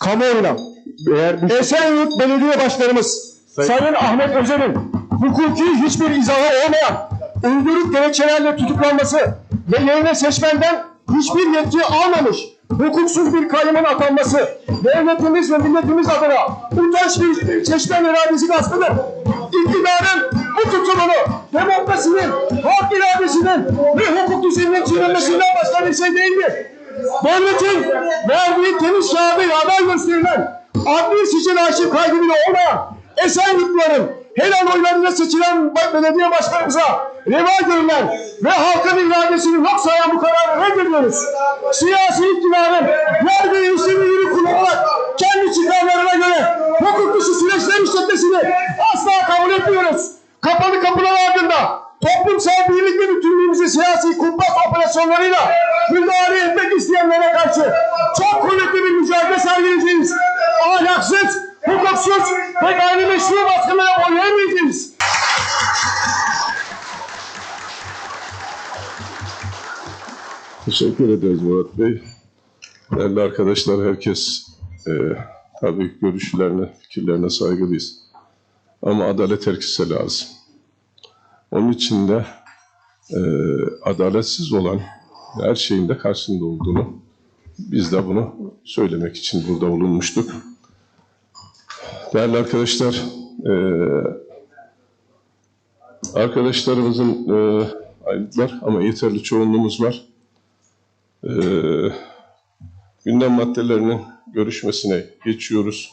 kamuoyuna Eğer bir Esenyurt Belediye Başkanımız Sayın Ahmet Özel'in hukuki hiçbir izahı olmayan uyduruk gerekçelerle tutuklanması ve yerine seçmenden hiçbir yetki almamış hukuksuz bir kayyımın atanması devletimiz ve milletimiz adına utanç bir seçmen iradesi gaspıdır. İktidarın bu tutumunu demokrasinin, halk iradesinin ve hukuk düzeninin çiğnenmesinden başka bir şey değildir. Devletin verdiği temiz kağıdıyla aday gösterilen adli sicil arşiv kaydı bile olmayan Esenyurtluların helal oylarıyla seçilen belediye başkanımıza reva görülen ve halkın iradesini yok sayan bu kararı reddediyoruz. Siyasi iktidarın verdiği işlemleri kullanarak kendi çıkarlarına göre hukuk dışı süreçler işletmesini asla kabul etmiyoruz. Kapalı kapılar ardında toplumsal birlik ve bütünlüğümüzü siyasi kumpas operasyonlarıyla müdahale etmek isteyenlere karşı çok kuvvetli bir mücadele sergileyeceğiz. Boyun eğmeyeceğiz. Teşekkür ederiz Murat Bey. Değerli arkadaşlar, herkes e, tabii görüşlerine, fikirlerine saygılıyız. Ama adalet herkese lazım. Onun için de e, adaletsiz olan her şeyin de karşısında olduğunu biz de bunu söylemek için burada bulunmuştuk. Değerli arkadaşlar, e, arkadaşlarımızın e, ayrıldılar ama yeterli çoğunluğumuz var. Ee, gündem maddelerinin görüşmesine geçiyoruz.